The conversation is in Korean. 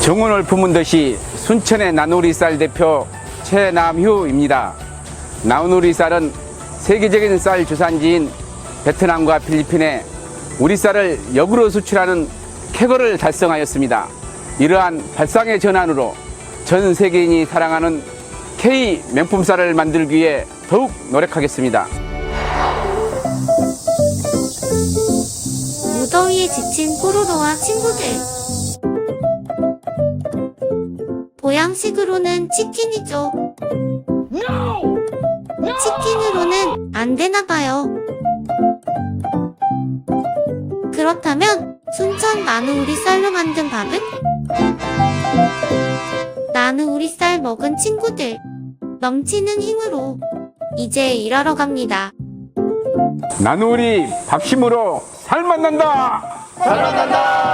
정운을 품은 듯이 순천의 나누리쌀 대표 최남휴입니다. 나누리쌀은 세계적인 쌀 주산지인 베트남과 필리핀에 우리 쌀을 역으로 수출하는 쾌거를 달성하였습니다. 이러한 발상의 전환으로 전 세계인이 사랑하는 K 명품 쌀을 만들기 위해 더욱 노력하겠습니다. 무더위에 지친 뽀로로와 친구들. 보양식으로는 치킨이죠. 치킨으로는 안 되나 봐요. 그렇다면 순천 나는 우리 쌀로 만든 밥은? 나는 우리 쌀 먹은 친구들. 넘치는 힘으로 이제 일하러 갑니다. 나누리 밥심으로 살 만난다! 살아난다!